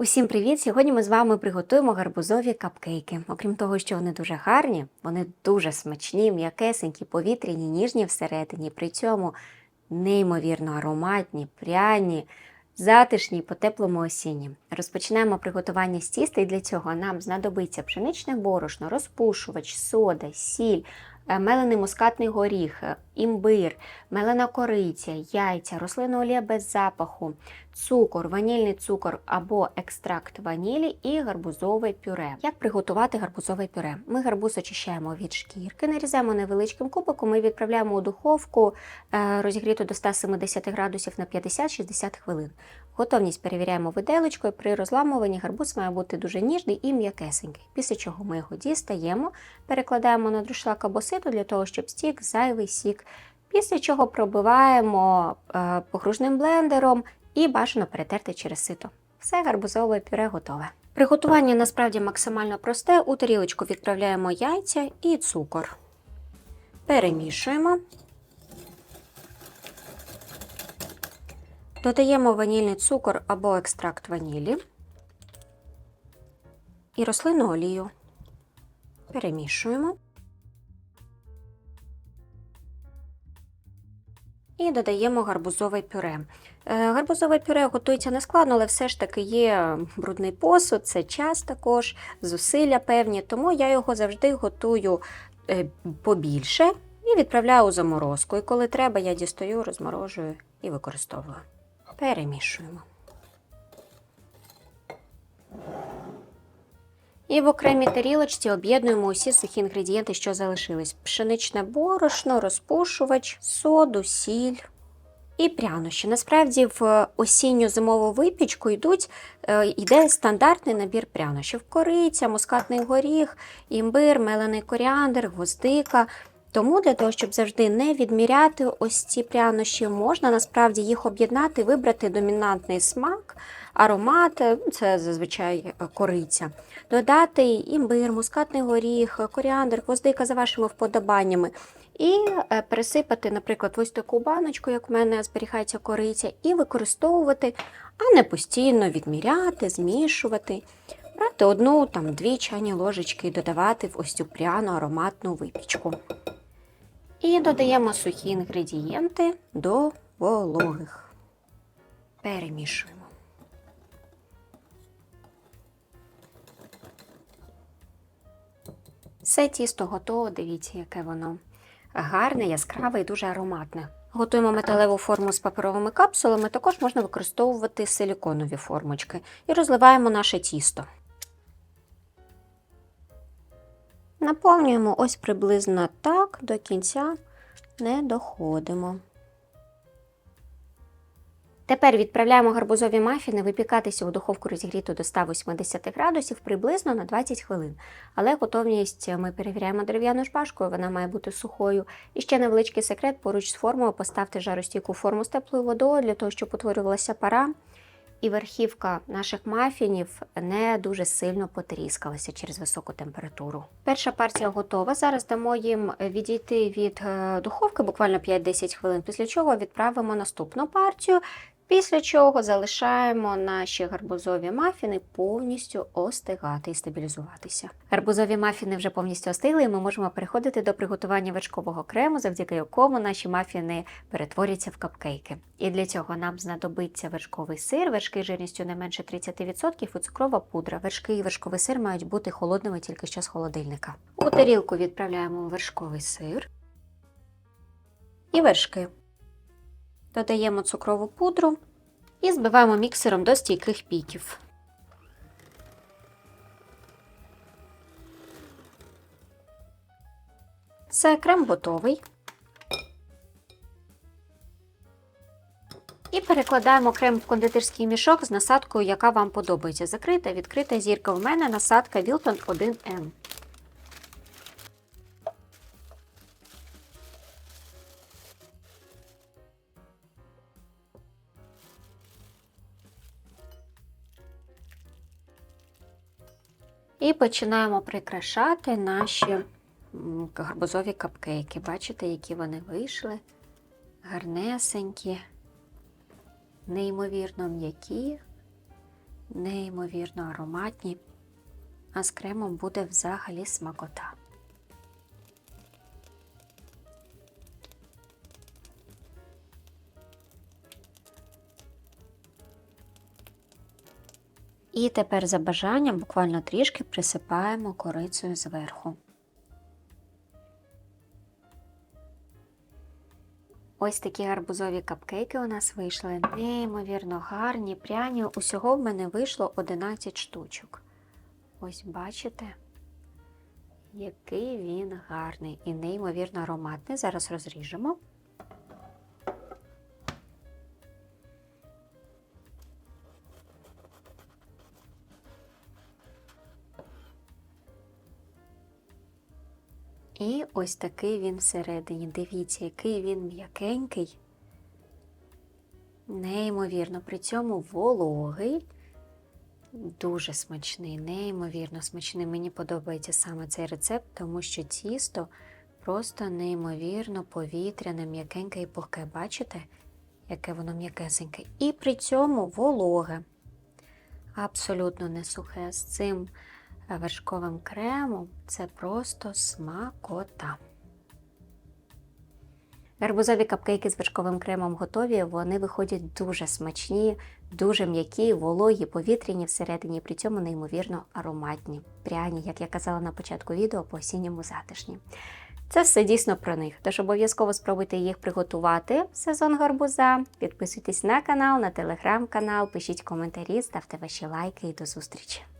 Усім привіт! Сьогодні ми з вами приготуємо гарбузові капкейки. Окрім того, що вони дуже гарні, вони дуже смачні, м'якесенькі, повітряні, ніжні всередині, при цьому неймовірно ароматні, пряні, затишні по теплому осінні. Розпочинаємо приготування з тіста, і для цього нам знадобиться пшеничне борошно, розпушувач, сода, сіль, мелений мускатний горіх, е, імбир, мелена кориця, яйця, рослинна олія без запаху, цукор, ванільний цукор або екстракт ванілі і гарбузове пюре. Як приготувати гарбузове пюре? Ми гарбуз очищаємо від шкірки, нарізаємо невеличким кубиком і відправляємо у духовку е, розігріту до 170 градусів на 50-60 хвилин. Готовність перевіряємо виделочкою. При розламуванні гарбуз має бути дуже ніжний і м'якесенький. Після чого ми його дістаємо, перекладаємо на друшлак або сито для того, щоб стік зайвий сік. Після чого пробиваємо е, погружним блендером і бажано перетерти через сито. Все гарбузове пюре готове. Приготування насправді максимально просте. У тарілочку відправляємо яйця і цукор. Перемішуємо. Додаємо ванільний цукор або екстракт ванілі і рослинну олію. Перемішуємо. І додаємо гарбузове пюре. Е, Гарбузове пюре готується нескладно, але все ж таки є брудний посуд, це час також, зусилля певні, тому я його завжди готую е, побільше і відправляю у заморозку. І коли треба, я дістаю, розморожую і використовую. Перемішуємо. І в окремій тарілочці об'єднуємо усі сухі інгредієнти, що залишились: пшеничне борошно, розпушувач, соду, сіль і прянощі. Насправді, в осінньо-зимову випічку йдуть, е, йде стандартний набір прянощів: кориця, мускатний горіх, імбир, мелений коріандр, гвоздика. Тому для того, щоб завжди не відміряти ось ці прянощі, можна насправді їх об'єднати, вибрати домінантний смак, аромат, е, це зазвичай е, кориця, додати імбир, мускатний горіх, коріандр, гвоздика за вашими вподобаннями. І е, пересипати, наприклад, ось таку баночку, як в мене зберігається кориця, і використовувати, а не постійно відміряти, змішувати. Брати одну, там, дві чайні ложечки і додавати в ось цю пряну ароматну випічку. І додаємо сухі інгредієнти до вологих. Перемішуємо. Все тісто готове, дивіться, яке воно гарне, яскраве і дуже ароматне. Готуємо металеву форму з паперовими капсулами, також можна використовувати силіконові формочки. І розливаємо наше тісто. Наповнюємо ось приблизно так, до кінця не доходимо. Тепер відправляємо гарбузові мафіни випікатися у духовку розігріту до 180 градусів приблизно на 20 хвилин. Але готовність ми перевіряємо дерев'яною шпажкою, вона має бути сухою. І ще невеличкий секрет: поруч з формою поставте жаростійку форму з теплою водою для того, щоб утворювалася пара. І верхівка наших мафінів не дуже сильно потріскалася через високу температуру. Перша партія готова. Зараз дамо їм відійти від е, духовки буквально 5-10 хвилин, після чого відправимо наступну партію. Після чого залишаємо наші гарбузові мафіни повністю остигати і стабілізуватися. Гарбузові мафіни вже повністю остигли, і ми можемо переходити до приготування вершкового крему, завдяки якому наші мафіни перетворяться в капкейки. І для цього нам знадобиться вершковий сир, вершки жирністю не менше 30% і цукрова пудра. Вершки і вершковий сир мають бути холодними тільки що з холодильника. У тарілку відправляємо вершковий сир і вершки. Додаємо цукрову пудру і збиваємо міксером до стійких піків. Все, крем готовий. І перекладаємо крем в кондитерський мішок з насадкою, яка вам подобається. Закрита, відкрита зірка. У мене насадка Wilton 1М. І починаємо прикрашати наші гарбузові капкейки. Бачите, які вони вийшли? Гарнесенькі, неймовірно м'які, неймовірно ароматні, а з кремом буде взагалі смакота. І тепер за бажанням буквально трішки присипаємо корицею зверху. Ось такі гарбузові капкейки у нас вийшли. Неймовірно гарні, пряні. Усього в мене вийшло 11 штучок. Ось бачите, який він гарний і неймовірно ароматний. Зараз розріжемо. І ось такий він всередині. Дивіться, який він м'якенький. Неймовірно, при цьому вологий, дуже смачний, неймовірно смачний. Мені подобається саме цей рецепт, тому що тісто просто неймовірно повітряне, м'якеньке і пухке. Бачите, яке воно м'якесеньке. І при цьому вологе. Абсолютно не сухе. З цим вершковим кремом це просто смакота. Гарбузові капкейки з вершковим кремом готові. Вони виходять дуже смачні, дуже м'які, вологі, повітряні всередині, при цьому неймовірно ароматні, пряні, як я казала на початку відео, по осінньому затишні. Це все дійсно про них. Тож обов'язково спробуйте їх приготувати в сезон гарбуза. Підписуйтесь на канал, на телеграм-канал, пишіть коментарі, ставте ваші лайки і до зустрічі!